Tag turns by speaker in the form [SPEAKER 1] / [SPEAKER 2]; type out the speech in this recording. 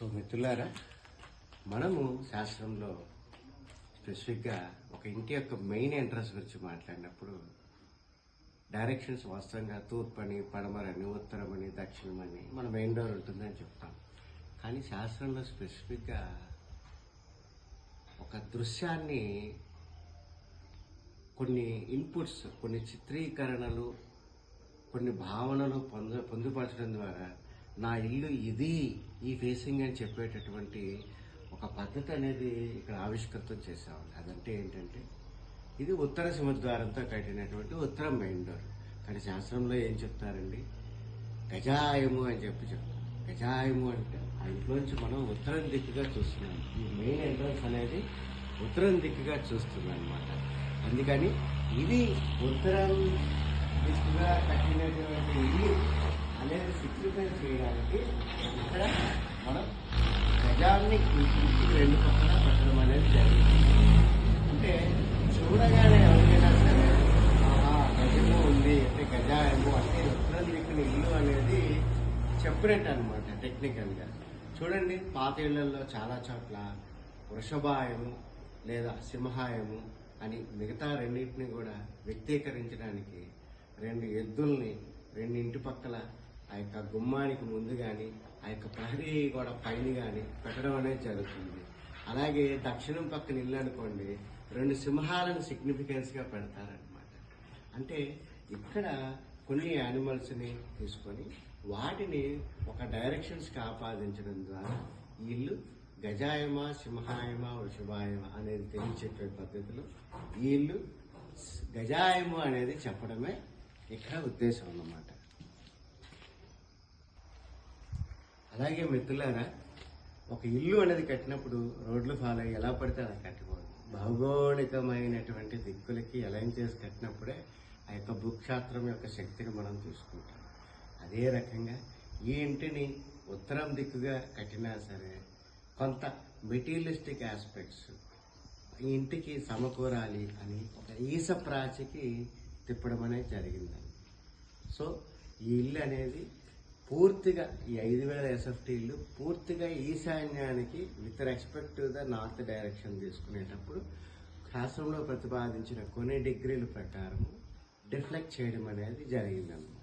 [SPEAKER 1] So మిత్రులారా మనము శాస్త్రంలో స్పెసిఫిక్గా ఒక ఇంటి యొక్క మెయిన్ ఎంట్రన్స్ గురించి మాట్లాడినప్పుడు డైరెక్షన్స్ వాస్తవంగా తూర్పని పడమరని ఉత్తరమని దక్షిణమని మన మెయిన్ డోర్ ఉంటుందని చెప్తాం. కానీ శాస్త్రంలో స్పెసిఫిక్గా ఒక దృశ్యాన్ని కొన్ని ఇన్పుట్స్ కొన్ని చిత్రీకరణలు కొన్ని భావనలు పొంద పొందుపరచడం ద్వారా నా ఇల్లు ఇది ఈ ఫేసింగ్ అని చెప్పేటటువంటి ఒక పద్ధతి అనేది ఇక్కడ ఆవిష్కృతం చేసేవాళ్ళు అదంటే ఏంటంటే ఇది ఉత్తర సింహద్వారంతో కట్టినటువంటి ఉత్తరం మెయిన్ డోర్ కానీ శాస్త్రంలో ఏం చెప్తారండి? గజాయము అని చెప్పి చెప్తారు. గజాయము అంటే ఆ ఇంట్లోంచి మనం ఉత్తరం దిక్కుగా చూస్తున్నాం. ఈ మెయిన్ ఎంట్రన్స్ అనేది ఉత్తరం దిక్కుగా చూస్తున్నాం అనమాట అందుకని ఇది ఉత్తరం దిక్కుగా కట్టినటువంటి ఇల్లు అనేది సిగ్నిఫై చేయడానికి ఇక్కడ మనం గజాన్ని ఇంటికి రెండు పక్కన పెట్టడం అనేది జరిగింది. అంటే చూడగానే ఎవరికైనా సరే ఆహా గజము ఉంది అంటే గజాయము అంటే ఉత్తరం దిక్కున ఇల్లు అనేది చెప్పినట్టు అనమాట టెక్నికల్గా చూడండి పాత ఇళ్ళలో చాలా చోట్ల వృషభాయము లేదా సింహాయము అని మిగతా రెండింటిని కూడా వ్యక్తీకరించడానికి రెండు ఎద్దుల్ని రెండు ఇంటి పక్కల ఆ యొక్క గుమ్మానికి ముందు కానీ ఆ యొక్క ప్రహరీ గోడ పైన కానీ పెట్టడం అనేది జరుగుతుంది. అలాగే దక్షిణం పక్కన ఇల్లు అనుకోండి రెండు సింహాలను సిగ్నిఫికెన్స్గా పెడతారనమాట అంటే ఇక్కడ కొన్ని యానిమల్స్ని తీసుకొని వాటిని ఒక డైరెక్షన్స్కి ఆపాదించడం ద్వారా ఇల్లు గజాయమ సింహాయమ వృషభాయమ అనేది తెలియచెప్పే పద్ధతిలో ఈ ఇల్లు గజాయము అనేది చెప్పడమే ఇక్కడ ఉద్దేశం అన్నమాట. అలాగే మిత్రులారా ఒక ఇల్లు అనేది కట్టినప్పుడు రోడ్లు ఫాలో అయ్యి ఎలా పడితే అలా కట్టుకోవద్దు భౌగోళికమైనటువంటి దిక్కులకి అలైన్ చేసి కట్టినప్పుడే ఆ యొక్క భూక్షాత్రం యొక్క శక్తిని మనం చూసుకుంటాం అదే రకంగా ఈ ఇంటిని ఉత్తరం దిక్కుగా కట్టినా సరే కొంత మెటీరియలిస్టిక్ ఆస్పెక్ట్స్ ఈ ఇంటికి సమకూరాలి అని ఒక ఈస ప్రాచికి తిప్పడం అనేది జరిగిందండి. సో ఈ ఇల్లు అనేది పూర్తిగా ఈ ఐదు వేల ఎస్ఎఫ్టీలు పూర్తిగా ఈశాన్యానికి with respect to the north direction తీసుకునేటప్పుడు శాస్త్రంలో ప్రతిపాదించిన కొన్ని డిగ్రీల ప్రకారం డిఫ్లెక్ట్ చేయడం అనేది జరిగిందన్నమాట.